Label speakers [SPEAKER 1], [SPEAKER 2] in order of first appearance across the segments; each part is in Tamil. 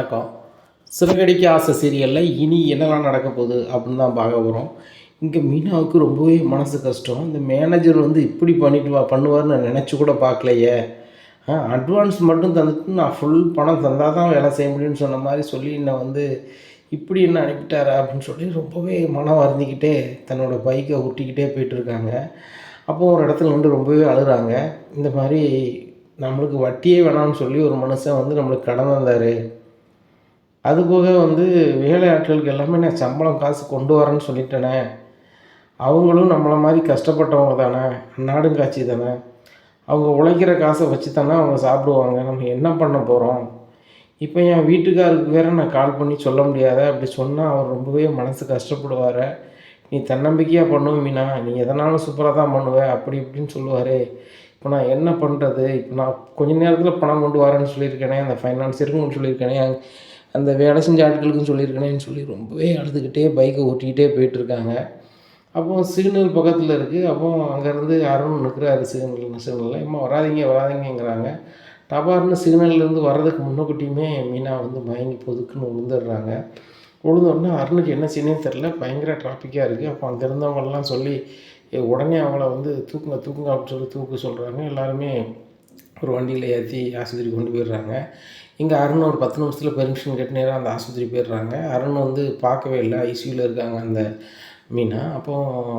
[SPEAKER 1] வணக்கம். சிறகடிக்க ஆசை சீரியலில் இனி என்னெல்லாம் நடக்க போகுது அப்படின்னு தான் பார்க்க போகிறோம் இங்கே மீனாவுக்கு ரொம்பவே மனசு கஷ்டம். இந்த மேனேஜர் வந்து இப்படி பண்ணிட்டு வா பண்ணுவார்னு நான் நினச்சி கூட பார்க்கலையே. அட்வான்ஸ் மட்டும் தந்துட்டு நான் ஃபுல் பணம் தந்தால் தான் வேலை செய்ய முடியும்னு சொன்ன மாதிரி சொல்லி என்னை வந்து இப்படி என்ன அனுப்பிட்டாரா அப்படின்னு சொல்லி ரொம்பவே மனம் வருந்திக்கிட்டே தன்னோட பைக்கை ஒட்டிக்கிட்டே போயிட்டுருக்காங்க அப்போ ஒரு இடத்துல வந்து ரொம்பவே அழுகிறாங்க. இந்த மாதிரி நம்மளுக்கு வட்டியே வேணாம்னு சொல்லி ஒரு மனுஷன் வந்து நம்மளுக்கு கடன் தந்தார். அது போக வந்து வேலை ஆட்களுக்கு எல்லாமே நான் சம்பளம் காசு கொண்டு வரேன்னு சொல்லிட்டேனே. அவங்களும் நம்மளை மாதிரி கஷ்டப்பட்டவங்க தானே நாடும் காட்சி தானே. அவங்க உழைக்கிற காசை வச்சு தானே அவங்க சாப்பிடுவாங்க. நம்ம என்ன பண்ண போகிறோம் இப்போ என் வீட்டுக்காருக்கு வேற நான் கால் பண்ணி சொல்ல முடியாத அப்படி சொன்னால் அவர் ரொம்பவே மனசு கஷ்டப்படுவார். நீ தன்னம்பிக்கையாக பண்ணுவோம் மீனா. நீ எதனாலும் சூப்பராக தான் பண்ணுவ அப்படி இப்படின்னு சொல்லுவார். இப்போ நான் என்ன பண்ணுறது இப்போ நான் கொஞ்ச நேரத்தில் பணம் கொண்டு வரேன்னு சொல்லியிருக்கேனே அந்த ஃபைனான்சியருக்கும் சொல்லியிருக்கேனே. அந்த வேலை செஞ்ச ஆட்களுக்கும் சொல்லியிருக்கேனேன்னு சொல்லி ரொம்பவே அழுதுகிட்டே பைக்கை ஓட்டிக்கிட்டே போயிட்டுருக்காங்க. அப்போ சிக்னல் பக்கத்தில் இருக்குது அப்போ அங்கேருந்து அருண் நிற்கிறாரு சிக்னல் சிக்னலில். இம்மா வராதீங்க வராதீங்கங்கிறாங்க. டபார்னு சிக்னல்லேருந்து வர்றதுக்கு முன்னக்கூட்டியுமே மீனா வந்து மயங்கி பொதுக்குன்னு விழுந்துடுறாங்க. விழுந்தோடனே அருணுக்கு என்ன செய்யணுன்னு தெரில பயங்கர டிராஃபிக்காக இருக்குது அப்போ அங்கே இருந்தவங்கெல்லாம் சொல்லி உடனே அவங்கள வந்து தூக்குங்க தூக்குங்க அப்படின்னு சொல்லி தூக்க சொல்கிறாங்க எல்லாருமே ஒரு வண்டியில் ஏற்றி ஆஸ்பத்திரி கொண்டு போயிடுறாங்க. இங்கே அருண் ஒரு பத்து நிமிஷத்தில் பெர்மிஷன் கேட்டு நேராக அந்த ஆஸ்பத்திரி போயிடுறாங்க. அருண் வந்து பார்க்கவே இல்லை. ஐசியூவில் இருக்காங்க அந்த மீனா. அப்போ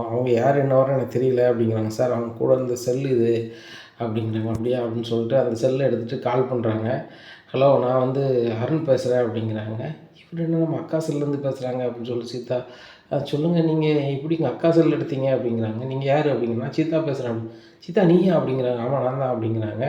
[SPEAKER 1] அவங்க யார் என்ன வர எனக்கு தெரியல. அப்படிங்கிறாங்க. சார் அவங்க கூட இந்த செல் இது. அப்படிங்கிறாங்க. அப்படியா? அப்படின்னு சொல்லிட்டு அந்த செல்லை எடுத்துகிட்டு கால் பண்ணுறாங்க ஹலோ நான் வந்து அருண் பேசுகிறேன் அப்படிங்கிறாங்க. இப்படி என்ன நம்ம அக்கா செல்லேருந்து பேசுகிறாங்க அப்படின்னு சொல்லி சீதா சொல்லுங்கள் நீங்கள் இப்படி எங்கள் அக்கா செல் எடுத்தீங்க? அப்படிங்கிறாங்க. நீங்கள் யார்? அப்படிங்கிறா சீதா பேசுகிறேன் சீதா நீயா? அப்படிங்கிறாங்க. ஆமாம் நான் தான். அப்படிங்கிறாங்க.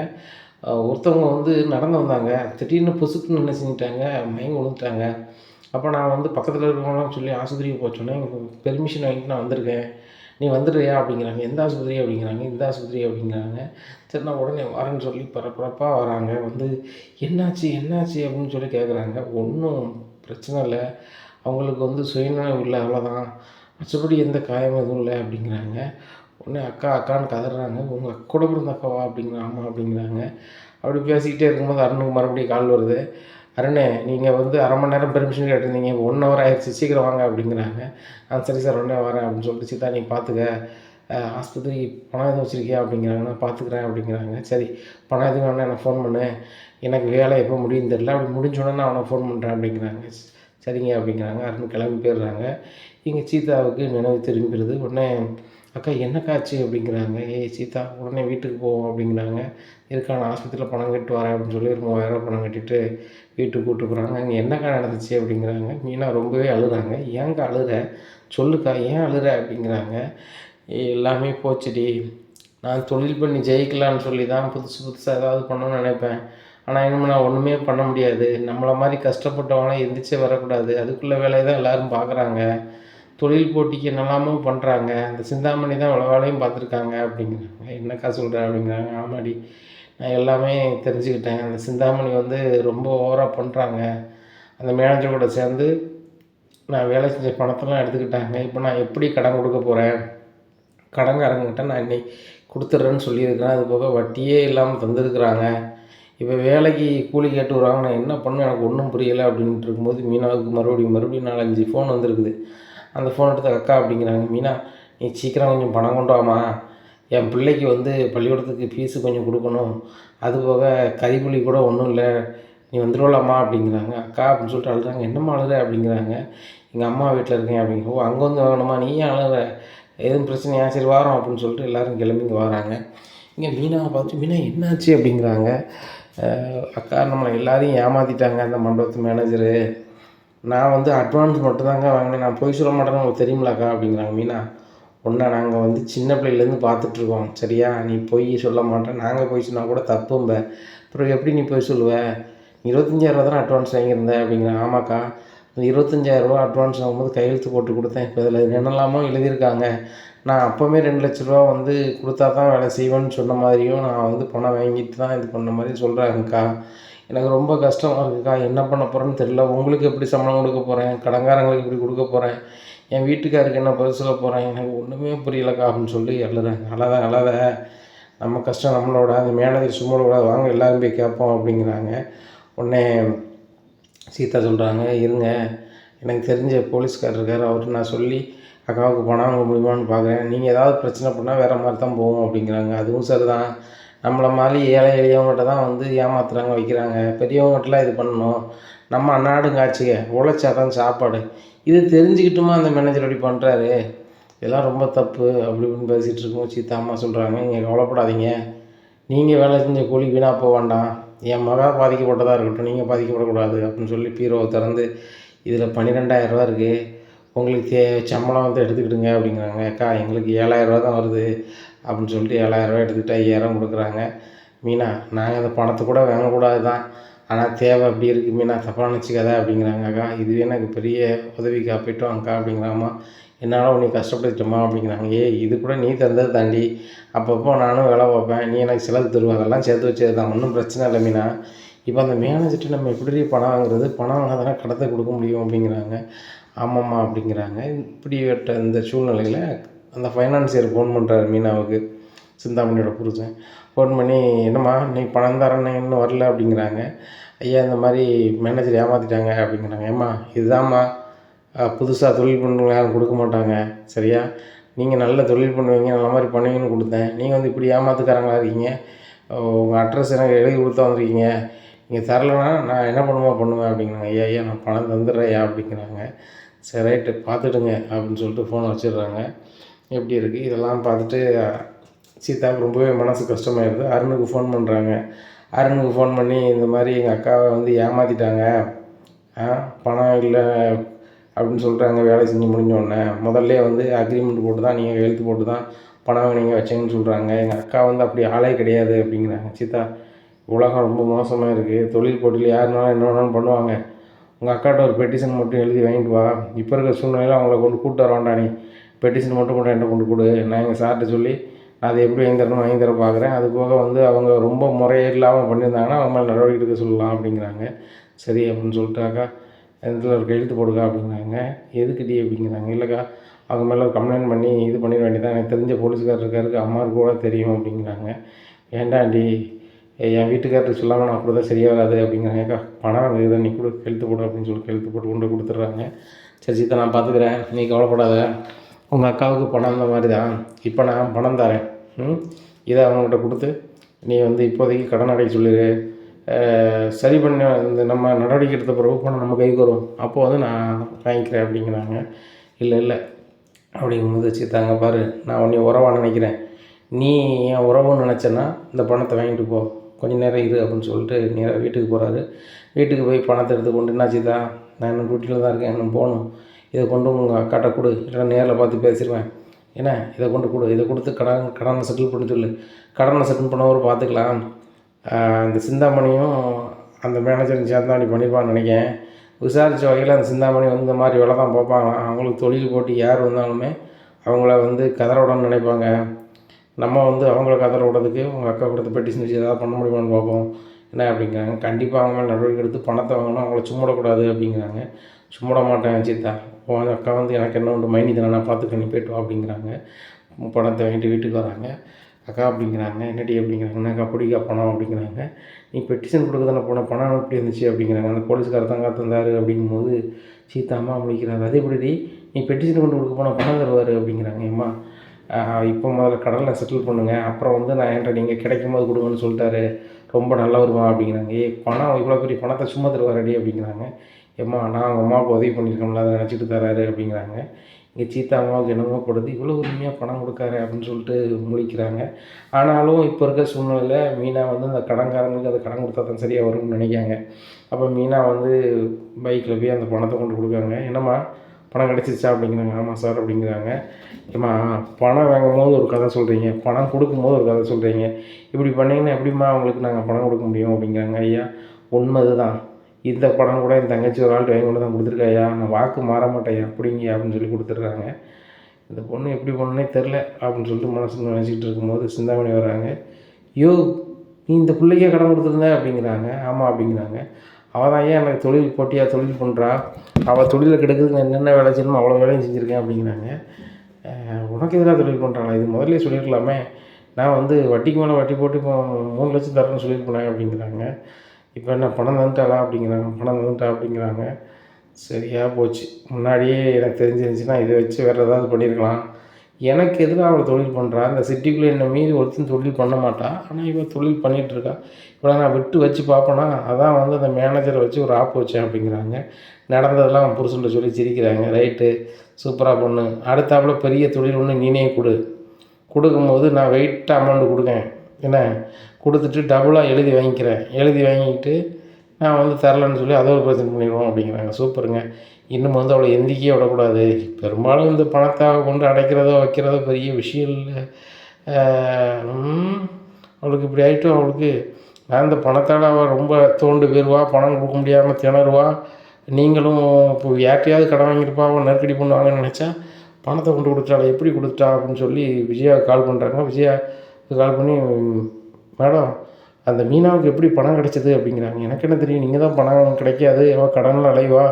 [SPEAKER 1] ஒருத்தவங்க வந்து நடந்து வந்தாங்க. திடீர்னு பொசுக்குன்னு என்ன செஞ்சிட்டாங்க? மயங்க விழுந்துட்டாங்க அப்போ நான் வந்து பக்கத்தில் இருக்கவங்களாம் சொல்லி ஆஸ்பத்திரிக்கு போச்சோன்னே பெர்மிஷன் வாங்கிட்டு நான் வந்திருக்கேன். நீ வந்துடுறியா அப்படிங்கிறாங்க. எந்த ஆஸ்பத்திரி? அப்படிங்கிறாங்க. இந்த ஆஸ்பத்திரி அப்படிங்கிறாங்க. சரி நான் உடனே வரேன்னு சொல்லி பரபரப்பாக வராங்க. வந்து என்னாச்சு? என்னாச்சு? அப்படின்னு சொல்லி கேட்குறாங்க ஒன்றும் பிரச்சனை இல்லை. அவங்களுக்கு வந்து சுயநலம் இல்லை. அவ்வளோதான் மற்றபடி எந்த காயமும் எதுவும் இல்லை அப்படிங்கிறாங்க. உடனே அக்கா அக்கான்னு கதறாங்க. உங்கள் கூட பிறந்த அக்காவா அப்படிங்கிற ஆமாம் அப்படிங்கிறாங்க. அப்படி பேசிக்கிட்டே இருக்கும்போது அருணுக்கு மறுபடியும் கால் வருது. அருணே நீங்கள் வந்து அரை மணி நேரம் பெர்மிஷன் கேட்டிருந்தீங்க. ஒன் ஹவர் ஆயிடுச்சு. சீக்கிரம் வாங்க அப்படிங்கிறாங்க. ஆ சரி சார். உடனே வரேன் அப்படின்னு சொல்லிட்டு சீதா நீ பார்த்துக்க ஆஸ்பத்திரி பணம் எதுவும் வச்சுருக்கியா? அப்படிங்கிறாங்க. நான் பார்த்துக்குறேன் அப்படிங்கிறாங்க. சரி. பணம் எதுவும் வேணா எனக்கு ஃபோன் பண்ணு. எனக்கு வேலை எப்போ முடியும் தெரில அப்படி முடிஞ்ச உடனே நான் அவனை ஃபோன் பண்ணுறேன் அப்படிங்கிறாங்க. சரிங்க அப்படிங்கிறாங்க. அருண் கிளம்பி போயிடுறாங்க. இங்கே சீதாவுக்கு நினைவு திரும்பிடுது உடனே அக்கா என்னக்காச்சு அப்படிங்கிறாங்க. ஏய் சீதா உடனே வீட்டுக்கு போவோம் அப்படிங்கிறாங்க. இருக்கா நான் ஆஸ்பத்திரியில் பணம் கட்டு வரேன்? அப்படின்னு சொல்லி ஒரு மூவாயிரம் பணம் கட்டிட்டு வீட்டுக்கு கூப்பிட்டு போகிறாங்க அங்கே என்னக்கா நடந்துச்சு அப்படிங்கிறாங்க. மீனா ரொம்பவே அழுகிறாங்க. ஏங்க அழுகிற சொல்லுக்கா ஏன் அழுகிற அப்படிங்கிறாங்க. எல்லாமே போச்சுடி. நான் தொழில் பண்ணி ஜெயிக்கலான்னு சொல்லி தான் புதுசு புதுசாக ஏதாவது பண்ணணும்னு நினைப்பேன். ஆனால் இனிமேல் நான் ஒன்றுமே பண்ண முடியாது. நம்மளை மாதிரி கஷ்டப்பட்டவங்களாம் எந்திரிச்சே வரக்கூடாது. அதுக்குள்ள வேலையை தான் எல்லோரும் பார்க்குறாங்க. தொழில் போட்டிக்கு என்னெல்லாமோ பண்ணுறாங்க அந்த சிந்தாமணி தான் இவ்வளோ வேலையும் பார்த்துருக்காங்க அப்படிங்கிறாங்க என்னக்கா சொல்கிற அப்படிங்கிறாங்க. ஆமாடி. நான் எல்லாமே தெரிஞ்சுக்கிட்டேன். அந்த சிந்தாமணி வந்து ரொம்ப ஓவராக பண்ணுறாங்க அந்த மேனேஜர் கூட சேர்ந்து நான் வேலை செஞ்ச பணத்தெல்லாம் எடுத்துக்கிட்டாங்க. இப்போ நான் எப்படி கடன் கொடுக்க போகிறேன் கடன்காரங்கிட்ட நான் இன்னைக்கு கொடுத்துட்றேன்னு சொல்லியிருக்கிறேன். அது போக வட்டியே இல்லாமல் தந்துருக்குறாங்க. இப்போ வேலைக்கு கூலி கேட்டு வருவாங்க. நான் என்ன பண்ண எனக்கு ஒன்றும் புரியலை அப்படின்ட்டு இருக்கும்போது மீனாவுக்கு மறுபடியும் மறுபடியும் நாலஞ்சு ஃபோன் வந்திருக்குது. அந்த ஃபோன் எடுத்து அக்கா அப்படிங்கிறாங்க. மீனா நீ சீக்கிரம் கொஞ்சம் பணம் கொண்டு வாமா என் பிள்ளைக்கு வந்து பள்ளிக்கூடத்துக்கு ஃபீஸு கொஞ்சம் கொடுக்கணும். அது போக கறிப்புளி கூட ஒன்றும் இல்லை. நீ வந்துடுவலாமா அப்படிங்கிறாங்க. அக்கா அப்படின்னு சொல்லிட்டு அழுறாங்க என்னம்மா அழுகிற? அப்படிங்கிறாங்க. எங்கள் அம்மா வீட்டில் இருக்கேன் அப்படிங்க ஓ அங்கே வந்து வாங்கணுமா? நீ ஏன் அழுற எதுவும் பிரச்சனையா சரி வாரோம் அப்படின்னு சொல்லிட்டு எல்லோரும் கிளம்பி இங்கே வராங்க. இங்கே மீனாவை பார்த்து மீனா என்னாச்சு? அப்படிங்கிறாங்க. அக்கா நம்மளை எல்லாரையும் ஏமாற்றிட்டாங்க அந்த மண்டபத்து மேனேஜரு நான் வந்து அட்வான்ஸ் மட்டும்தாங்க வாங்கினேன். நான் போய் சொல்ல மாட்டேன்னு உங்களுக்கு தெரியுமிலக்கா அப்படிங்கிறாங்க மீனா. ஒன்றா நாங்கள் வந்து சின்ன பிள்ளையிலேருந்து பார்த்துட்ருக்கோம். சரியா? நீ பொய் சொல்ல மாட்டேன். நாங்கள் போய் சொன்னால் கூட தப்பும்ப. அப்புறம் எப்படி நீ போய் சொல்லுவ? இருபத்தஞ்சாயிரரூவா தானே அட்வான்ஸ் வாங்கியிருந்தேன் அப்படிங்கிறேன் ஆமாக்கா. அந்த இருபத்தஞ்சாயிரரூவா அட்வான்ஸ் வாங்கும்போது கையெழுத்து போட்டு கொடுத்தேன். இப்போ இதில் என்னெல்லாமோ எழுதியிருக்காங்க. நான் அப்போவுமே ரெண்டு லட்ச ரூபா வந்து கொடுத்தா தான் வேலை செய்வேன்னு சொன்ன மாதிரியும் நான் வந்து பணம் வாங்கிட்டு தான் இது பண்ண மாதிரி சொல்கிறாங்கக்கா எனக்கு ரொம்ப கஷ்டமாக இருக்குக்கா என்ன பண்ண போகிறேன்னு தெரில உங்களுக்கு எப்படி சம்பளம் கொடுக்க போகிறேன் கடன்காரங்களுக்கு எப்படி கொடுக்க போகிறேன் என் வீட்டுக்காருக்கு என்ன பதில் சொல்ல போகிறேன் எனக்கு ஒன்றுமே புரியலக்கா அப்படின்னு சொல்லி அழுறேன் அழாத அழாத. நம்ம கஷ்டம் நம்மளோட அந்த மேனேஜர் சும்மா கூட வாங்க எல்லாரும் போய் கேட்போம் அப்படிங்கிறாங்க. உடனே சீதா சொல்கிறாங்க இருங்க. எனக்கு தெரிஞ்ச போலீஸ்கார் இருக்கார். அவர்கிட்ட நான் சொல்லி அக்காவுக்கு பணம் வாங்க முடியுமான்னு பார்க்குறேன் நீங்கள் ஏதாவது பிரச்சனை பண்ணால் வேறு மாதிரி தான் போவோம் அப்படிங்கிறாங்க. அதுவும் சரி தான் நம்மளை மாதிரி ஏழை எளியவங்ககிட்ட தான் வந்து ஏமாத்துறாங்க வைக்கிறாங்க. பெரியவங்ககிட்டலாம் இது பண்ணணும். நம்ம அன்னாடும் காட்சிக உழைச்சா தான் சாப்பாடு. இது தெரிஞ்சுக்கிட்டுமா அந்த மேனேஜர் அப்படி பண்ணுறாரு இதெல்லாம் ரொம்ப தப்பு. அப்படி இப்படின்னு பேசிகிட்டு இருக்கோம் சீதா அம்மா சொல்கிறாங்க நீங்கள் கவலைப்படாதீங்க. நீங்கள் வேலை செஞ்ச கூலி வீணாக போக வேண்டாம். என் மகா பாதிக்கப்பட்டதாக இருக்கட்டும் நீங்கள் பாதிக்கப்படக்கூடாது. அப்படின்னு சொல்லி பீரோவை திறந்து இதில் பன்னிரெண்டாயிரரூவா இருக்குது உங்களுக்கு தே சம்பளம் வந்து எடுத்துக்கிடுங்க அப்படிங்கிறாங்க. அக்கா எங்களுக்கு ஏழாயிரரூவா தான் வருது. அப்படின்னு சொல்லிட்டு ஏழாயிரரூவா எடுத்துக்கிட்டு ஐயாயிரம் கொடுக்குறாங்க. மீனா நாங்கள் அந்த பணத்தை கூட வாங்கக்கூடாது தான் ஆனால் தேவை அப்படி இருக்குது மீனா தப்பாக நினச்சிக்காத அப்படிங்கிறாங்க அக்கா. இதுவே எனக்கு பெரிய உதவி காப்பிட்டோம் அக்கா அப்படிங்கிறாம்மா என்னால் உன்னை கஷ்டப்படுத்திட்டோமா அப்படிங்கிறாங்க. ஏ இது கூட நீ தந்தது தாண்டி. அப்பப்போ நானும் வேலை பார்ப்பேன். நீ எனக்கு செலவு தருவ. அதெல்லாம் சேர்த்து வச்சது தான் ஒன்றும் பிரச்சனை இல்லை மீனா. இப்போ அந்த மேனேஜர்கிட்ட நம்ம எப்படி பணம் வாங்குறது? பணம் வாங்கினா தானே கடத்தை கொடுக்க முடியும் அப்படிங்கிறாங்க. ஆமாம்மா அப்படிங்கிறாங்க. இப்படிப்பட்ட இந்த சூழ்நிலையில் அந்த ஃபைனான்சியர் ஃபோன் பண்ணுறாரு மீனாவுக்கு. சிந்தாமணியோட புருஷன். ஃபோன் பண்ணி என்னம்மா நீ பணம் தரேன்னு இன்னும் வரல அப்படிங்கிறாங்க. ஐயா இந்த மாதிரி மேனேஜர் ஏமாற்றிட்டாங்க அப்படிங்கிறாங்க. ஏம்மா இதுதாம்மா. புதுசாக தொழில் பண்ணுறவங்க யாரும் கொடுக்க மாட்டாங்க. சரியா? நீங்கள் நல்ல தொழில் பண்ணுவீங்க நல்ல மாதிரி பண்ணுவீங்கன்னு கொடுத்தேன். நீங்கள் வந்து இப்படி ஏமாத்துக்காரங்களா இருக்கீங்க? உங்கள் அட்ரஸ் எனக்கு எழுதி கொடுத்தா வந்திருக்கீங்க. நீங்கள் தரலைன்னா நான் என்ன பண்ணுமோ பண்ணுவேன் அப்படிங்கிறாங்க. ஐயா ஐயா நான் பணம் தந்துடுறேன் ஐயா அப்படிங்கிறாங்க. சரி ரைட்டு பார்த்துடுங்க அப்படின்னு சொல்லிட்டு ஃபோனை வச்சிடுறாங்க. எப்படி இருக்குது இதெல்லாம் பார்த்துட்டு சீதாவுக்கு ரொம்பவே மனசு கஷ்டமாயிருது. அருணுக்கு ஃபோன் பண்ணுறாங்க அருணுக்கு ஃபோன் பண்ணி இந்த மாதிரி எங்கள் அக்காவை வந்து ஏமாற்றிட்டாங்க பணம் இல்லை அப்படின்னு சொல்கிறாங்க வேலை செஞ்சு முடிஞ்ச உடனே. முதல்ல வந்து அக்ரிமெண்ட் போட்டு தான் நீங்கள் எழுத்து போட்டு தான் பணம் நீங்கள் வச்சீங்கன்னு சொல்கிறாங்க எங்கள் அக்கா வந்து அப்படி ஆளே கிடையாது அப்படிங்கிறாங்க. சீதா உலகம் ரொம்ப மோசமாக இருக்குது தொழில் போட்டியில் யாருனாலும் என்ன வேணாலும் பண்ணுவாங்க. உங்கள் அக்காட்ட ஒரு பெட்டிஷன் மட்டும் எழுதி வாங்கிட்டு வா. இப்போ இருக்கிற சூழ்நிலையில் அவங்கள கொண்டு கூப்பிட்டு வர வேண்டாம் நீ. பெட்டிஷன் மட்டும் கூட என்ன கொண்டு கொடு. நான் எங்கள் சார்கிட்ட சொல்லி நான் அதை எப்படி வாங்கி தரணும் வாங்கி தர பார்க்குறேன் அது போக வந்து அவங்க ரொம்ப முறையில்லாமல் பண்ணியிருந்தாங்கன்னா அவங்க மேலே நடவடிக்கை எடுக்க சொல்லலாம் அப்படிங்கிறாங்க. சரி அப்படின்னு சொல்லிட்டாக்கா இதில் ஒரு கையெழுத்து போடுக்கா அப்படிங்கிறாங்க. எதுக்குடி அப்படிங்கிறாங்க. இல்லைக்கா அவங்க மேலே ஒரு கம்ப்ளைண்ட் பண்ணி இது பண்ணிட வேண்டியதான் எனக்கு தெரிஞ்ச போலீஸ்காரர் இருக்காருக்கு அம்மாவுக்கு கூட தெரியும் அப்படிங்கிறாங்க. ஏண்டாண்டி என் வீட்டுக்காரருக்கு சொல்லாமல் நான் அப்படி தான் சரியாக வராது அப்படிங்கிறாங்க. பணம் இதை நீ கூட கெழுத்து போடு அப்படின்னு சொல்லி கெழுத்து போட்டு கொண்டு கொடுத்துட்றாங்க. சரி சீத்தா நான் பார்த்துக்கிறேன் நீ கவலைப்படாத. உங்கள் அக்காவுக்கு பணம் இந்த மாதிரி தான். இப்போ நான் பணம் தரேன். ம்? இதை அவங்ககிட்ட கொடுத்து நீ வந்து இப்போதைக்கு கடன் அடைய சொல்லிடு சரி பண்ண. இந்த நம்ம நடவடிக்கை எடுத்த பிறகு பணம் நம்ம கைக்கு வரும். அப்போது வந்து நான் வாங்கிக்கிறேன் அப்படிங்கிறாங்க. இல்லை இல்லை. அப்படிங்கும்போது சித்தாங்க பாரு நான் உன்னை உறவாக நினைக்கிறேன். நீ என் உறவுன்னு நினச்சேன்னா இந்த பணத்தை வாங்கிட்டு போ. கொஞ்சம் நேரம் இரு அப்படின்னு சொல்லிட்டு நேராக வீட்டுக்கு போகிறாரு வீட்டுக்கு போய் பணத்தை எடுத்து கொண்டு என்ன சீதா நான் இன்னும் டியூட்டியில் தான் இருக்கேன். இன்னும் போகணும். இதை கொண்டு உங்கள் அக்காட்ட கொடு. இல்லைன்னா நேரில் பார்த்து பேசிடுவேன் என்ன? இதை கொண்டு கொடு. இதை கொடுத்து கடன் கடனை செட்டில் பண்ணி சொல்லு. கடனை செட்டில் பண்ணவரும் பார்த்துக்கலாம். அந்த சிந்தாமணியும் அந்த மேனேஜரும் சேர்ந்து அப்படி பண்ணியிருப்பான்னு நினைக்கிறேன். விசாரித்த வகையில் அந்த சிந்தாமணி வந்து இந்த மாதிரி வேலை தான் பார்ப்பாங்களாம் அவங்களுக்கு தொழில் போட்டு யார் வந்தாலுமே அவங்கள வந்து கதற விடணும்னு நினைப்பாங்க. நம்ம வந்து அவங்கள கதற விடுறதுக்கு உங்கள் அக்கா கொடுத்த பெட்டிஷன் வச்சு ஏதாவது பண்ண முடியுமான்னு பார்ப்போம். என்ன அப்படிங்கிறாங்க. கண்டிப்பாக அவங்க மேலே நடவடிக்கை எடுத்து பணத்தை வாங்கணும். அவங்கள சும்மிடக்கூடாது அப்படிங்கிறாங்க. சும்மாட மாட்டேன் சீதா உன் அக்கா வந்து எனக்கு என்ன உண்டு மைனி தானே நான் பார்த்துக்க நீ போய்ட்டு வா அப்படிங்கிறாங்க. பணத்தை வாங்கிட்டு வீட்டுக்கு வராங்க. அக்கா அப்படிங்கிறாங்க என்னடி அப்படிங்கிறாங்க அக்கா பிடிக்கா பணம் அப்படிங்கிறாங்க. நீ பெட்டிஷன் கொடுக்க தானே போன பணம் எப்படி இருந்துச்சு அப்படிங்கிறாங்க. அந்த போலீஸ்கார தான் தந்தார் அப்படிங்கும்போது சீதா அம்மா அதே எப்படி நீ பெட்டிஷன் கொண்டு கொடுக்க போனால் பணம் தருவார் அப்படிங்கிறாங்க. அம்மா இப்போ முதல்ல கடலில் செட்டில் பண்ணுங்கள் அப்புறம் வந்து நான் என்கிட்ட நீங்கள் கிடைக்கும் போது கொடுங்கன்னு சொல்லிட்டாரு. ரொம்ப நல்லவருமா அப்படிங்கிறாங்க. ஏ பணம் இவ்வளோ பெரிய பணத்தை சும்மா தருவாரடி அப்படிங்கிறாங்க. ஏம்மா நான் அவங்க அம்மாவுக்கு உதவி பண்ணியிருக்கோம்ல அதை நினச்சிட்டு தராரு அப்படிங்கிறாங்க. இங்கே சீத்தா அம்மாவுக்கு என்னமோ படுது. இவ்வளோ உரிமையாக பணம் கொடுக்காரு அப்படின்னு சொல்லிட்டு முழிக்கிறாங்க. ஆனாலும் இப்போ இருக்க சூழ்நிலையில் மீனா வந்து அந்த கடன்காரங்களுக்கு அது கடன் கொடுத்தா தான் சரியாக வரும்னு நினைக்காங்க அப்போ மீனா வந்து பைக்கில் போய் அந்த பணத்தை கொண்டு கொடுக்காங்க என்னம்மா பணம் கிடச்சிருச்சா அப்படிங்கிறாங்க. ஆமாம் சார் அப்படிங்கிறாங்க. ஏம்மா பணம் வாங்கும் போது ஒரு கதை சொல்கிறீங்க பணம் கொடுக்கும்போது ஒரு கதை சொல்கிறீங்க இப்படி பண்ணிங்கன்னா எப்படிம்மா அவங்களுக்கு நாங்கள் பணம் கொடுக்க முடியும் அப்படிங்கிறாங்க ஐயா. உண்மை தான் இந்த படம் கூட என் தங்கச்சி ஒரு ஆள் வாங்கி கொண்டு தான் கொடுத்துருக்காயா நான் வாக்கு மாற மாட்டேன் அப்படிங்க அப்படின்னு சொல்லி கொடுத்துட்றாங்க. இந்த பொண்ணு எப்படி பொண்ணுனே தெரில அப்படின்னு சொல்லிட்டு மனசு நினச்சிக்கிட்டு இருக்கும்போது சிந்தாமணி வராங்க. யோ நீ இந்த பிள்ளைக்கே கடன் கொடுத்துருந்த அப்படிங்கிறாங்க. ஆமாம் அப்படிங்கிறாங்க. அவள் தான் ஏன் எனக்கு தொழில் போட்டியாக தொழில் பண்ணுறா அவள் தொழிலில் கெடுக்கிறதுக்கு நான் என்னென்ன வேலை செய்யணுமோ அவ்வளோ வேலையும் செஞ்சுருக்கேன் அப்படிங்கிறாங்க. உனக்கு எதிராக தொழில் பண்ணுறாங்களா இது முதல்ல சொல்லியிருக்கலாமே நான் வந்து வட்டிக்கு மேலே வட்டி போட்டு இப்போ மூணு லட்சம் தரேன்னு சொல்லியிருப்பேன் அப்படிங்கிறாங்க. இப்போ என்ன பணம் தந்துட்டாளா அப்படிங்கிறாங்க. பணம் தந்துட்டா அப்படிங்கிறாங்க. சரியாக போச்சு. முன்னாடியே எனக்கு தெரிஞ்சிருந்துச்சுன்னா இதை வச்சு வேறு ஏதாவது பண்ணியிருக்கலாம். எனக்கு எதிராக அவள் தொழில் பண்ணுறா அந்த சிட்டிக்குள்ளே என்னை மீறி ஒருத்தன் தொழில் பண்ண மாட்டா? ஆனால் இவள் தொழில் பண்ணிகிட்ருக்கா இருக்கா. நான் விட்டு வச்சு பார்ப்பேனா? அதான் வந்து அந்த மேனேஜரை வச்சு ஒரு ஆப் வச்சேன் அப்படிங்கிறாங்க. நடந்ததெல்லாம் புருஷன்ட்டு சொல்லி சிரிக்கிறாங்க. ரைட்டு சூப்பராக பொண்ணு. அடுத்தாப்புல பெரிய தொழில் ஒன்று நீனே கொடு. கொடுக்கும்போது நான் வெயிட் அமௌண்ட்டு கொடுக்கேன். என்ன? கொடுத்துட்டு டபுளாக எழுதி வாங்கிக்கிறேன். எழுதி வாங்கிக்கிட்டு நான் வந்து தரலன்னு சொல்லி அதை ஒரு பிரச்சனை பண்ணிடுவோம் அப்படிங்கிறாங்க. சூப்பருங்க. இன்னும் வந்து அவளை எந்திக்கையே விடக்கூடாது. பெரும்பாலும் இந்த பணத்தை கொண்டு அடைக்கிறதோ வைக்கிறதோ பெரிய விஷயம் இல்லை. அவளுக்கு இப்படி ஆகிட்டும் அவளுக்கு நான் இந்த பணத்தால் அவள் ரொம்ப தோண்டு போயிடுவா பணம் கொடுக்க முடியாமல் திணறுவா. நீங்களும் இப்போ யார்கிட்டையாவது கடன் வாங்கியிருப்பா அவன் நெருக்கடி பண்ணுவாங்கன்னு நினச்சா பணத்தை கொண்டு கொடுத்தாளா எப்படி கொடுத்தா அப்படின்னு சொல்லி விஜயா கால் பண்ணுறாங்க விஜயா கால் பண்ணி மேடம் அந்த மீனாவுக்கு எப்படி பணம் கிடைச்சது அப்படிங்கிறாங்க. எனக்கு என்ன தெரியும் நீங்கள் தான் பணம் கிடைக்காது அவள் கடனில் அலைவா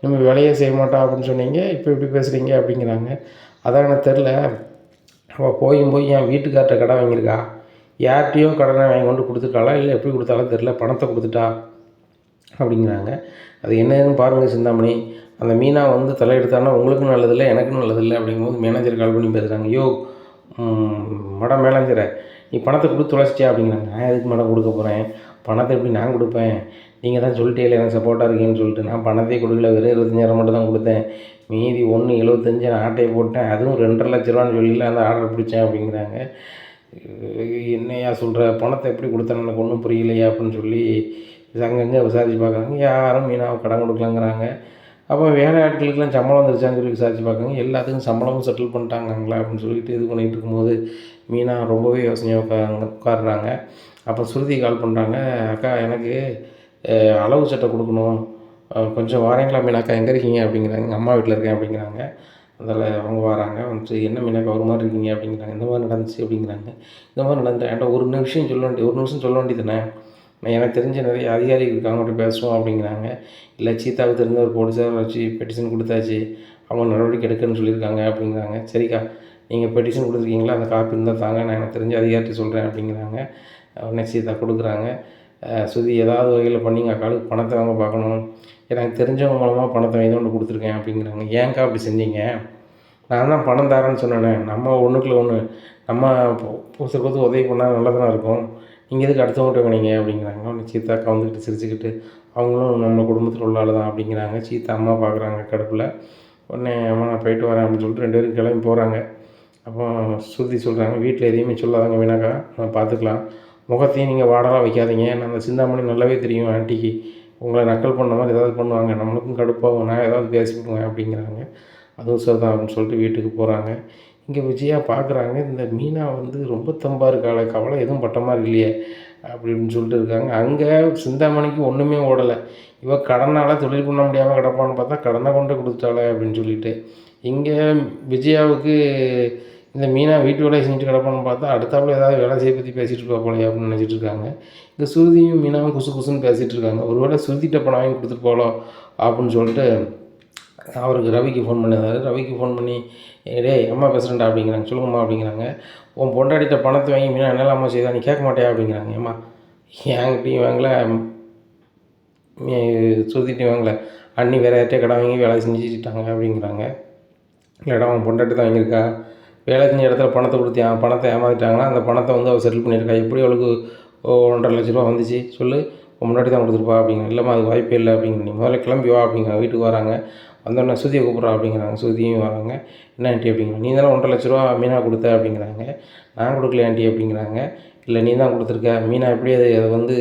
[SPEAKER 1] இனிமேல் வேலையே செய்ய மாட்டா அப்படின்னு சொன்னீங்க இப்போ எப்படி பேசுகிறீங்க அப்படிங்கிறாங்க. அதான் எனக்கு தெரில அவள் போயும் போய் என் வீட்டுக்கார்ட்ட கடன் வாங்கியிருக்கா. யார்கிட்டையோ கடனை வாங்கி கொண்டு கொடுத்துட்டாளா இல்லை எப்படி கொடுத்தாலும் தெரில பணத்தை கொடுத்துட்டா அப்படிங்கிறாங்க. அது என்னன்னு பாருங்கள் சிந்தாமணி. அந்த மீனா வந்து தலையெடுத்தானா உங்களுக்கும் நல்லதில்லை எனக்கும் நல்லதில்லை அப்படிங்கும்போது மேனேஜர் கால் பண்ணி பேசுகிறாங்க யோ மேடம் மேனேஜரை நீ பணத்தை கொடுத்து தொலைச்சிட்டியா அப்படிங்கிறாங்க. நான் எதுக்கு மேடம் கொடுக்க போகிறேன் பணத்தை எப்படி நான் கொடுப்பேன்? நீங்கள் தான் சொல்லிட்டே இல்லை எனக்கு சப்போர்ட்டாக இருக்கீங்கன்னு சொல்லிட்டு. நான் பணத்தையே கொடுக்கல வெறும் இருபத்தஞ்சாயிரம் மட்டும் தான் கொடுத்தேன். மீதி ஒன்று எழுபத்தஞ்சு நான் ஆட்டையை போட்டேன். அதுவும் ரெண்டரை லட்ச ரூபான்னு சொல்லல அந்த ஆர்டர் பிடிச்சேன் அப்படிங்கிறாங்க. என்னையா சொல்கிற பணத்தை எப்படி கொடுத்தேன் எனக்கு ஒன்றும் புரியலையா அப்படின்னு சொல்லி அங்கங்கே விசாரித்து பார்க்குறாங்க. யாரும் மீனாவை கடன் கொடுக்கலங்கிறாங்க. அப்போ வேலை ஆட்களுக்கெல்லாம் சம்பளம் வந்துருச்சான்னு சொல்லி விசாரித்து பார்க்குங்க எல்லாத்துக்கும் சம்பளமும் செட்டில் பண்ணிட்டாங்களா அப்படின்னு சொல்லிட்டு இது பண்ணிகிட்டு இருக்கும்போது மீனா ரொம்பவே யோசனையாக உட்காங்க உட்காடுறாங்க அப்போ ஸ்ருதி கால் பண்ணுறாங்க அக்கா எனக்கு அளவு சட்டை கொடுக்கணும். கொஞ்சம் வாரீங்களா மீனாக்கா எங்கே இருக்கீங்க? அப்படிங்கிறாங்க. எங்கள் அம்மா வீட்டில் இருக்கேன் அப்படிங்கிறாங்க. அதில் அவங்க வராங்க. வந்துட்டு என்ன மீனாக்கா ஒரு மாதிரி இருக்கீங்க? அப்படிங்கிறாங்க. இந்த மாதிரி நடந்துச்சு அப்படிங்கிறாங்க. இந்த மாதிரி நடந்துட்டு என்கிட்ட ஒரு நிமிஷம் சொல்ல வேண்டிய ஒரு நிமிஷம் சொல்ல வேண்டியதுதானே? எனக்கு தெரிஞ்ச நிறைய அதிகாரிகள் இருக்காங்க அவங்கள்ட்ட பேசுவோம் அப்படிங்கிறாங்க. இல்லை சீதாவுக்கு தெரிஞ்ச ஒரு போலீஸார் வச்சு பெட்டிஷன் கொடுத்தாச்சு. அவங்க நடவடிக்கை எடுக்கணும்னு சொல்லியிருக்காங்க அப்படிங்கிறாங்க. சரிக்கா நீங்கள் பெட்டிஷன் கொடுத்துருக்கீங்களா? அந்த காப்பி இருந்தால் தாங்க நான் எனக்கு தெரிஞ்ச அதிகாரிட்ட சொல்கிறேன் அப்படிங்கிறாங்க. உடனே சீதா கொடுக்குறாங்க. சுதி ஏதாவது வகையில் பண்ணிங்க? அக்காளுக்கு பணத்தை வாங்க பார்க்கணும். எனக்கு தெரிஞ்சவங்க மூலமாக பணத்தை வாங்கி கொண்டு கொடுத்துருக்கேன் அப்படிங்கிறாங்க. ஏன்க்கா அப்படி செஞ்சீங்க? நான் தான் பணம் தரேன்னு சொன்னேன். நம்ம ஒன்றுக்குள்ள ஒன்று நம்ம புதுசு புதுசு உதவி பண்ணால் நல்லா இருக்கும். நீங்கள் எதுக்கு அடுத்தவங்கள்ட்ட போனீங்க அப்படிங்கிறாங்க. உடனே சீதா அக்கா வந்துக்கிட்டு சிரிச்சுக்கிட்டு அவங்களும் நம்ம குடும்பத்தில் உள்ள ஆள் தான் அப்படிங்கிறாங்க. சீதா அம்மா பார்க்குறாங்க கடுப்பில். உடனே அம்மா நான் போயிட்டு வரேன் அப்படின்னு சொல்லிட்டு ரெண்டு பேரும் கிளம்பி போகிறாங்க அப்போ ஸ்ருதி சொல்கிறாங்க வீட்டில் எதையுமே சொல்லாதாங்க வீணாக்கா நான் பார்த்துக்கலாம் முகத்தையும் நீங்கள் வாடலாம் வைக்காதீங்க. நான் அந்த சிந்தாமணி நல்லாவே தெரியும் ஆன்ட்டிக்கு உங்களை நக்கல் பண்ண மாதிரி ஏதாவது பண்ணுவாங்க. நம்மளுக்கும் கடுப்பாகும். நான் ஏதாவது பேசிவிடுவேன் அப்படிங்கிறாங்க. அதுவும் சரிதான் அப்படின்னு சொல்லிட்டு வீட்டுக்கு போகிறாங்க இங்கே விஜயா பார்க்குறாங்க இந்த மீனா வந்து ரொம்ப தம்பாக இருக்காள கவலை எதுவும் பட்ட மாதிரி இல்லையே அப்படின்னு சொல்லிட்டு இருக்காங்க. அங்கே சிந்தாமணிக்கு ஒன்றுமே ஓடலை. இவ கடனால் தொழில் பண்ண முடியாமல் கிடப்பான்னு பார்த்தா கடனை கொண்டு கொடுத்துட்டாளே அப்படின்னு சொல்லிட்டு. இங்கே விஜயாவுக்கு இந்த மீனா வீட்டு வேலையை செஞ்சுட்டு கிடப்பான்னு பார்த்தா அடுத்தாப்புல ஏதாவது வேலை செய்ய பற்றி பேசிகிட்டு இருப்பா போலே அப்படின்னு நினச்சிட்டு இருக்காங்க. இங்கே சுருதியும் மீனாவும் குசு குசுன்னு பேசிகிட்டு இருக்காங்க. ஒருவேளை சுருதிட்ட பணம் வாங்கி கொடுத்துட்டு போகலாம் அப்படின்னு சொல்லிட்டு அவருக்கு ரவிக்கு ஃபோன் பண்ணியிருந்தாரு ரவிக்கு ஃபோன் பண்ணி "ஏய் டேய் அம்மா பேசுகிறேன்டா அப்படிங்கிறாங்க. சொல்லுங்கம்மா அப்படிங்கிறாங்க. உன் பொண்டாடிட்ட பணத்தை வாங்கி மீனா என்னலாமா செய்தா நீ கேட்க மாட்டியா? அப்படிங்கிறாங்க. ஏம்மா என்கிட்டையும் வாங்கல. சுற்றிட்டு வாங்கல. அண்ணி வேறு யார்ட்டே கடன் வாங்கி வேலை செஞ்சுட்டாங்க அப்படிங்கிறாங்க. இல்லைடா அவன் பொண்டாட்டி தான் வாங்கியிருக்கா. வேலை செஞ்ச இடத்துல பணத்தை கொடுத்து அவன் பணத்தை ஏமாற்றிட்டாங்கன்னா அந்த பணத்தை வந்து அவள் செட்டில் பண்ணியிருக்கா. எப்படி அவளுக்கு ஓ, ஒன்றரை லட்ச ரூபா வந்துச்சு? சொல்லு. உன் முன்னாடி தான் கொடுத்துருப்பா அப்படிங்கிற இல்லைம்மா அது வாய்ப்பே இல்லை அப்படிங்கிற நீ முதல்ல கிளம்பி வா அப்படிங்கிற வீட்டுக்கு வராங்க. வந்தோடனே சுதியை கூப்பிட்றா அப்படிங்கிறாங்க. சுதியும் வராங்க. என்ன ஆண்டி அப்படிங்கிறாங்க. நீ தானே ஒன்றரை லட்ச ரூபா மீனா கொடுத்த அப்படிங்கிறாங்க. நான் கொடுக்கல ஆண்டி அப்படிங்கிறாங்க. இல்லை நீ தான் கொடுத்துருக்க. மீனா எப்படி அதை அதை வந்து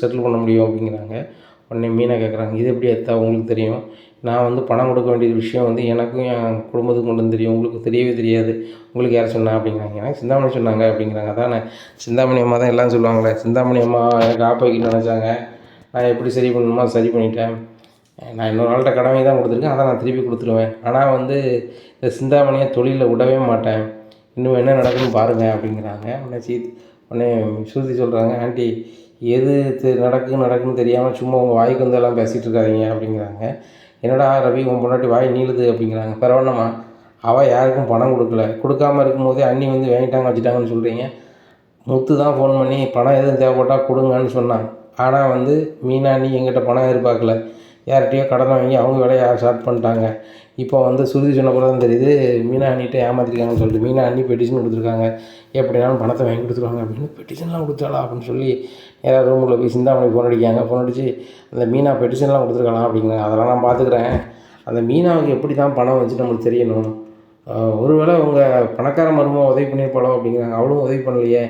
[SPEAKER 1] செட்டில் பண்ண முடியும் அப்படிங்கிறாங்க. உடனே மீனா கேட்குறாங்க. இது எப்படி எத்தா உங்களுக்கு தெரியும்? நான் வந்து பணம் கொடுக்க வேண்டிய விஷயம் வந்து எனக்கும் என் குடும்பத்துக்கு மட்டும் தெரியும். உங்களுக்கு தெரியவே தெரியாது. உங்களுக்கு யார் சொன்னா அப்படிங்கிறாங்க. எனக்கு சிந்தாமணி சொன்னாங்க அப்படிங்கிறாங்க. அதானே? சிந்தாமணி அம்மா தான் எல்லாம் சொல்லுவாங்களே. சிந்தாமணி அம்மா எனக்கு ஆப் நினச்சாங்க. நான் எப்படி சரி பண்ணணுமோ சரி பண்ணிட்டேன். நான் இன்னொரு ஆள்கிட்ட கடமை தான் கொடுத்துருக்கேன். அதை நான் திருப்பி கொடுத்துருவேன். ஆனால் வந்து இந்த சிந்தாமணியை தொழிலில் விடவே மாட்டேன். இன்னும் என்ன நடக்குதுன்னு பாருங்கள் அப்படிங்கிறாங்க. உடனே சீத் உடனே ஸ்ருதி சொல்கிறாங்க ஆண்டி எது தெ- நடக்குது நடக்குன்னு தெரியாமல் சும்மா உங்கள் வாய்க்கு வந்தெல்லாம் பேசிகிட்டு இருக்காதீங்க அப்படிங்கிறாங்க. என்னடா ரவி உன் பொண்டாட்டி வாய் நீளுது அப்படிங்கிறாங்க. பரவாயில்லம்மா அவள் யாருக்கும் பணம் கொடுக்கல. கொடுக்காம இருக்கும்போதே அண்ணி வந்து வாங்கிட்டாங்க வச்சுட்டாங்கன்னு சொல்கிறீங்க முத்து தான் ஃபோன் பண்ணி பணம் எதுவும் தேவைப்பட்டால் கொடுங்கன்னு சொன்னான். ஆனால் வந்து மீனா நீ எங்கிட்ட பணம் எதிர்பார்க்கல. யார்கிட்டயோ கடன் வாங்கி அவங்க வேலையை ஸ்டார்ட் பண்ணிட்டாங்க. இப்போ வந்து சுருதி சொன்ன பிறகு தான் தெரியுது. மீனா அண்ணிட்ட ஏமாற்றிருக்காங்கன்னு சொல்லிட்டு மீனா அண்ணி பெட்டிஷன் கொடுத்துருக்காங்க. எப்படினாலும் பணத்தை வாங்கி கொடுத்துருவாங்க. அப்படின்னு பெட்டிஷன்லாம் கொடுத்தாளா அப்படின்னு சொல்லி நேராக ரூமில் போய் சிந்தாமணி ஃபோன் அடிக்காங்க ஃபோன் அடித்து அந்த மீனா பெட்டிஷன்லாம் கொடுத்துருக்கலாம் அப்படிங்கிறாங்க அதெல்லாம் நான் பார்த்துக்குறேன். அந்த மீனாவுக்கு எப்படி தான் பணம் வச்சு நம்மளுக்கு தெரியணும்? ஒருவேளை அவங்க பணக்கார மருமக உதவி பண்ணியிருப்பாளோ அப்படிங்கிறாங்க. அவளும் உதவி பண்ணலையே.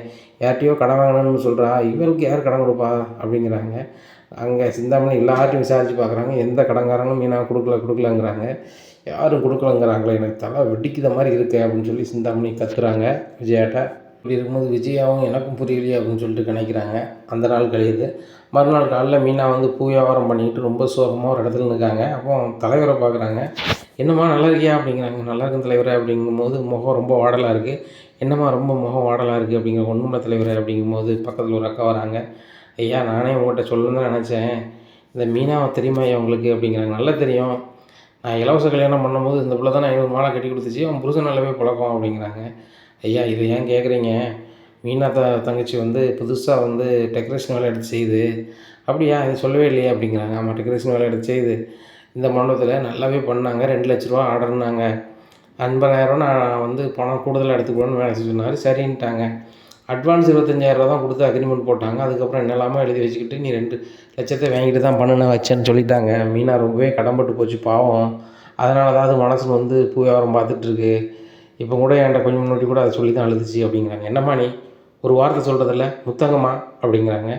[SPEAKER 1] யார்கிட்டயோ கடன் வாங்கணும்னு சொல்கிறா இவளுக்கு யார் கடன் கொடுப்பா அப்படிங்கிறாங்க. அங்கே சிந்தாமணி எல்லார்ட்டையும் விசாரித்து பார்க்குறாங்க. எந்த கடங்காரங்களும் மீனா கொடுக்கல கொடுக்கலங்கிறாங்க. யாரும் கொடுக்கலங்கிறாங்களே எனக்கு தலை வெடிக்கிற மாதிரி இருக்கு அப்படின்னு சொல்லி சிந்தாமணி கத்துறாங்க விஜயாட்ட. இப்படி இருக்கும்போது விஜயாவும் எனக்கும் புரியலையே அப்படின்னு சொல்லிட்டு நினைக்கிறாங்க அந்த நாள் கழியுது. மறுநாள் காலைல மீனா வந்து பூ வியாபாரம் பண்ணிக்கிட்டு ரொம்ப சோகமாக ஒரு இடத்துல நிற்காங்க அப்போ தலைவரை பார்க்குறாங்க. என்னம்மா நல்லா இருக்கியா? அப்படிங்கிறாங்க. நல்லா இருக்கும் தலைவரே அப்படிங்கும்போது முகம் ரொம்ப வாடலாக இருக்குது என்னம்மா ரொம்ப முகம் வாடலாக இருக்குது அப்படிங்கிற ஒன்றுமில்ல தலைவரே அப்படிங்கும்போது பக்கத்தில் ஒரு அக்கா வராங்க. ஐயா நானே உங்கள்கிட்ட சொல்லணும்னு தான் நினச்சேன். இந்த மீனாவை தெரியுமா ஐயா உங்களுக்கு? அப்படிங்கிறாங்க. நல்லா தெரியும். நான் இலவச கல்யாணம் பண்ணும்போது இந்த பிள்ளை தான் ஐநூறு மாலை கட்டி கொடுத்துச்சு. அவன் புருஷன் நல்லாவே பழக்கம் அப்படிங்கிறாங்க. ஐயா இதை ஏன் கேட்குறீங்க மீனா த தங்கச்சி வந்து புதுசாக வந்து டெக்கரேஷன் வேலை எடுத்து செய்யுது. அப்படியா? இது சொல்லவே இல்லையா அப்படிங்கிறாங்க. ஆமாம் டெக்கரேஷன் வேலை எடுத்து செய்யுது. இந்த மண்டபத்தில் நல்லாவே பண்ணாங்க. ரெண்டு லட்ச ரூபா ஆர்டர்னாங்க ஐம்பதாயிரம் நான் வந்து பணம் கூடுதலாக எடுத்துக்கணும்னு வேலை சொன்னார். சரின்ட்டாங்க. அட்வான்ஸ் இருபத்தஞ்சாயிரரூவா தான் கொடுத்து அக்ரிமெண்ட் போட்டாங்க. அதுக்கப்புறம் என்னெல்லாமோ எழுதி வச்சுக்கிட்டு நீ ரெண்டு லட்சத்தை வாங்கிட்டு தான் பண்ணுன வச்சேன்னு சொல்லிட்டாங்க. மீனா ரொம்பவே கடன்பட்டு போச்சு பாவம். அதனால தான் அது மனசு வந்து பூ வியாபாரம் பார்த்துட்ருக்கு இப்போ கூட என்கிட்ட கொஞ்சம் முன்னாடி கூட அதை சொல்லி தான் அழுதுச்சு அப்படிங்கிறாங்க. என்னம்மா நீ? ஒரு வார்த்தை சொல்கிறதில்ல முத்தங்கம்மா? அப்படிங்கிறாங்க.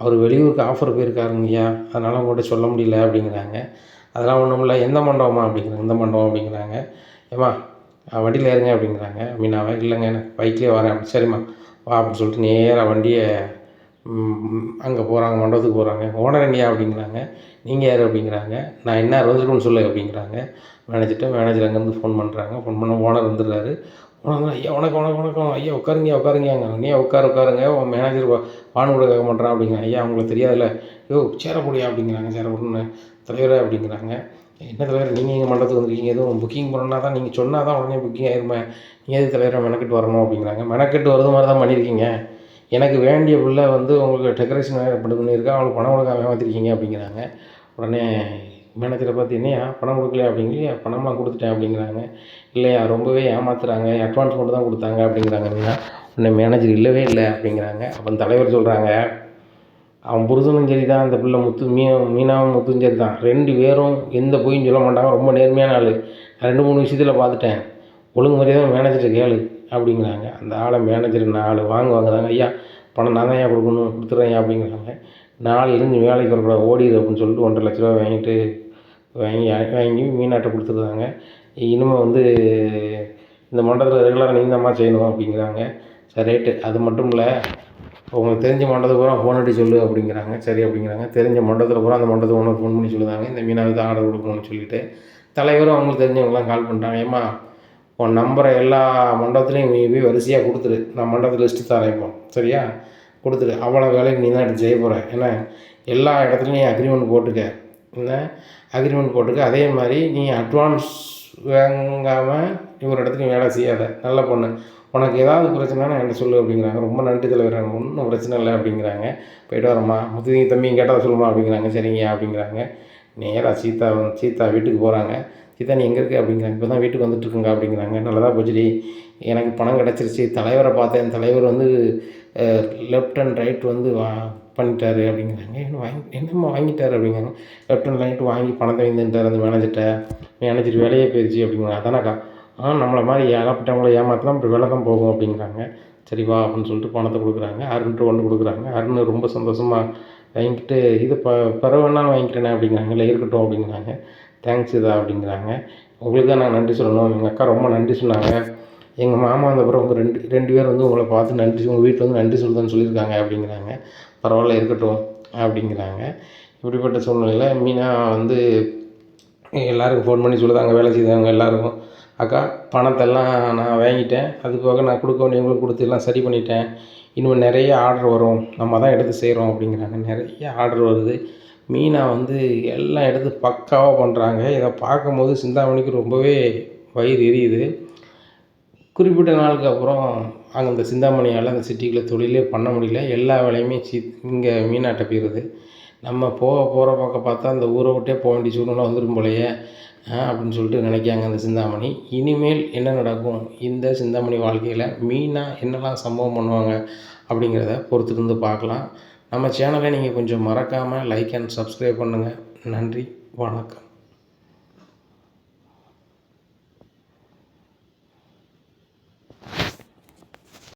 [SPEAKER 1] அவர் வெளியூருக்கு ஆஃபர் போயிருக்காருங்க ஐயா. அதனால் உங்கள்கிட்ட சொல்ல முடியல அப்படிங்கிறாங்க. அதெல்லாம் ஒன்றும் இல்லை. எந்த மண்டபமா அப்படிங்கிறாங்க. இந்த மண்டபம் அப்படிங்கிறாங்க. ஏம்மா வண்டியில் ஏறுங்க அப்படிங்கிறாங்க. மீனாவை இல்லைங்க எனக்கு பைக்லேயே வரேன். சரிம்மா. வா அப்படின்னு சொல்லிட்டு நேராக வண்டியை அங்கே போகிறாங்க மண்டபத்துக்கு போகிறாங்க ஓனர் எங்கேயா அப்படிங்கிறாங்க. நீங்கள் யார்? அப்படிங்கிறாங்க. நான் என்ன ரோஜிக்கணும்னு சொல்லு அப்படிங்கிறாங்க. மேனேஜர்கிட்ட மேனேஜர் அங்கேருந்து ஃபோன் பண்ணுறாங்க ஃபோன் பண்ண ஓனர் வந்துடுறாரு. ஓனர் ஐயா வணக்கம் வணக்கம் வணக்கம். ஐயா உட்காருங்க உட்காருங்க நீ உட்காரு உட்காருங்க. உன் மேனேஜர் வான் கூட கேட்க மாட்டேறான் அப்படிங்கிறாங்க. ஐயா அவங்களுக்கு தெரியாதுல்ல. ஐயோ சேர முடியா அப்படிங்கிறாங்க. சேர போடணுன்னு தலைவரே அப்படிங்கிறாங்க. என்ன தலைவர் நீங்கள் எங்கள் மண்டலத்துக்கு வந்திருக்கீங்க. எதுவும் புக்கிங் பண்ணணுன்னா தான் நீங்கள் சொன்னால் தான் உடனே புக்கிங் ஆயிருமே. நீங்கள் எது தலைவரை மெனக்கெட்டு வரணும் அப்படிங்கிறாங்க. மெனக்கெட்டு வரது மாதிரி தான் பண்ணியிருக்கீங்க. எனக்கு வேண்டிய பிள்ளை வந்து உங்களுக்கு டெக்கரேஷன் ஏற்பாடு பண்ணியிருக்கா அவங்களுக்கு பணம் கொடுக்காம ஏமாத்திருக்கீங்க அப்படிங்கிறாங்க. உடனே மேனேஜரை பார்த்து என்னையா? பணம் கொடுக்கலையா அப்படிங்கலையா? பணம்லாம் கொடுத்துட்டேன் அப்படிங்கிறாங்க. இல்லையா ரொம்பவே ஏமாத்துறாங்க. அட்வான்ஸ் மட்டும் தான் கொடுத்தாங்க அப்படிங்கிறாங்க. அப்படின்னா உடனே மேனேஜர் இல்லவே இல்லை அப்படிங்கிறாங்க. அப்போ தலைவர் சொல்கிறாங்க அவன் புருஷனும் சரி தான் அந்த பிள்ளை முத்து மீ மீனாவும் முத்தும் சரி தான் ரெண்டு பேரும் எந்த பொய்யும் சொல்ல மாட்டாங்க. ரொம்ப நேர்மையான ஆள். ரெண்டு மூணு விஷயத்தில் பார்த்துட்டேன். ஒழுங்கு மரியாதை மேனேஜர்கிட்ட கேளு அப்படிங்கிறாங்க. அந்த ஆளை மேனேஜர் நாலு வாங்குவாங்க தாங்க. ஐயா பணம் நான் தான் ஐயா கொடுக்கணும் கொடுத்துட்றேன் அப்படிங்கிறாங்க. நாலுலேருந்து வேலைக்கு வரக்கூடாது ஓடிடு அப்படின்னு சொல்லிட்டு ஒன்றரை லட்ச ரூபா வாங்கிட்டு வாங்கி வாங்கி மீனாட்டை கொடுத்துருந்தாங்க இனிமேல் வந்து இந்த மண்டபத்தில் ரெகுலராக நீ செய்யணும் அப்படிங்கிறாங்க. சரி ரைட்டு அது மட்டும் இல்லை. உங்களுக்கு தெரிஞ்ச மண்டபத்துக்கு பூரா ஃபோன் அடி சொல்லு அப்படிங்கிறாங்க. சரி அப்படிங்கிறாங்க. தெரிஞ்ச மண்டபத்தில் பூரா அந்த மண்டபத்துக்கு ஒன்று ஃபோன் பண்ணி சொல்லுதாங்க. இந்த மீனாவுக்கு ஆர்டர் கொடுக்கணும்னு சொல்லிட்டு தலைவரும் அவங்களுக்கு தெரிஞ்சவங்களாம் கால் பண்ணிட்டாங்க. ஏம்மா உன் நம்பரை எல்லா மண்டபத்துலேயும் நீ போய் வரிசையாக கொடுத்துரு. நான் மண்டபத்தில் லிஸ்ட்டு தரேன் சரியா? கொடுத்துரு. அவ்வளோ வேலைக்கு நீ தான் எடுத்து செய்ய போகிற ஏன்னா எல்லா இடத்துலையும் நீ அக்ரிமெண்ட் போட்டுக்க. என்ன? அக்ரிமெண்ட் போட்டுக்க. அதே மாதிரி நீ அட்வான்ஸ் வாங்காமல் இவர் இடத்துலையும் வேலை செய்யாத. நல்ல பொண்ணு. உனக்கு ஏதாவது பிரச்சனைனா என்கிட்ட சொல்லு அப்படிங்கிறாங்க. ரொம்ப நன்றி தலைவர் எனக்கு ஒன்றும் பிரச்சனை இல்லை அப்படிங்கிறாங்க. போயிட்டு வரேம்மா. முத்துதிங்க தம்பி கேட்டால் சொல்லுமா அப்படிங்கிறாங்க. சரிங்க அப்படிங்கிறாங்க. நேராக சீதா வந்து சீதா வீட்டுக்கு போகிறாங்க சீதா நீ எங்கே இருக்க அப்படிங்கிறாங்க. இப்போ தான் வீட்டுக்கு வந்துட்டுருக்குங்க அப்படிங்கிறாங்க. நல்லதாக போச்சுடி எனக்கு பணம் கிடச்சிருச்சு. தலைவரை பார்த்தேன். தலைவர் வந்து லெஃப்ட் அண்ட் ரைட் வந்து வா பண்ணிட்டாரு அப்படிங்கிறாங்க. என்ன வாங்கி என்னம்மா வாங்கிட்டாரு அப்படிங்கிறாங்க. லெஃப்ட் அண்ட் ரைட் வாங்கி பணத்தை வாங்கிட்டார் அந்த மேனேஜர்கிட்ட மேனேஜர் வேலையே போயிடுச்சு அப்படிங்கிறாங்க. அதானக்கா. ஆனால் நம்மளை மாதிரி ஏகப்பட்டவங்களை ஏமாற்றலாம் இப்படி வேலை தான் போகும் அப்படிங்கிறாங்க. சரி வா அப்படின்னு சொல்லிட்டு பணத்தை கொடுக்குறாங்க. அருண்ட்டு ஒன்று கொடுக்குறாங்க. அருண் ரொம்ப சந்தோஷமாக வாங்கிட்டு இது ப பிறகு வேணாலும் வாங்கிக்கிறேனே அப்படிங்கிறாங்க. இல்லை இருக்கட்டும் அப்படிங்கிறாங்க. தேங்க்ஸ் இதா அப்படிங்கிறாங்க. உங்களுக்கு தான் நான் நன்றி சொல்லணும். எங்கள் அக்கா ரொம்ப நன்றி சொன்னாங்க. எங்கள் மாமா அந்த பிறகு உங்கள் ரெண்டு ரெண்டு பேர் வந்து உங்களை பார்த்து நன்றி உங்கள் வீட்டில் வந்து நன்றி சொல்லுதான்னு சொல்லியிருக்காங்க அப்படிங்கிறாங்க. பரவாயில்ல இருக்கட்டும் அப்படிங்கிறாங்க. இப்படிப்பட்ட சூழ்நிலையில் மீனா வந்து எல்லாருக்கும் ஃபோன் பண்ணி சொல்லுதாங்க வேலை செய்தாங்க எல்லாருக்கும் அக்கா பணத்தெல்லாம் நான் வாங்கிட்டேன். அது போக நான் கொடுக்க வேண்டியவங்களுக்கு கொடுத்து எல்லாம் சரி பண்ணிட்டேன். இன்னும் நிறைய ஆர்டர் வரும். நம்ம தான் எடுத்து செய்கிறோம் அப்படிங்கிறாங்க. நிறைய ஆர்டர் வருது. மீனா வந்து எல்லாம் எடுத்து பக்காவாக பண்ணுறாங்க இதை பார்க்கும்போது சிந்தாமணிக்கு ரொம்பவே வயிறு எரியுது. குறிப்பிட்ட நாளுக்கு அப்புறம் அங்கே அந்த சிந்தாமணியால் அந்த சிட்டிக்குள்ளே தொழிலே பண்ண முடியல. எல்லா வேலையுமே சி இங்கே மீனாட்ட போயிடுது. நம்ம போக போகிற பக்கம் பார்த்தா அந்த ஊரை விட்டே போக வேண்டிய சூழ்நிலை வந்துடும் போலையே. அப்படின்னு சொல்லிட்டு நினைக்காங்க அந்த சிந்தாமணி. இனிமேல் என்ன நடக்கும்? இந்த சிந்தாமணி வாழ்க்கையில் மீனா என்னெல்லாம் சம்பவம் பண்ணுவாங்க அப்படிங்கிறத பொறுத்திருந்து பார்க்கலாம். நம்ம சேனலை நீங்கள் கொஞ்சம் மறக்காமல் லைக் அண்ட் சப்ஸ்கிரைப் பண்ணுங்கள் நன்றி வணக்கம்.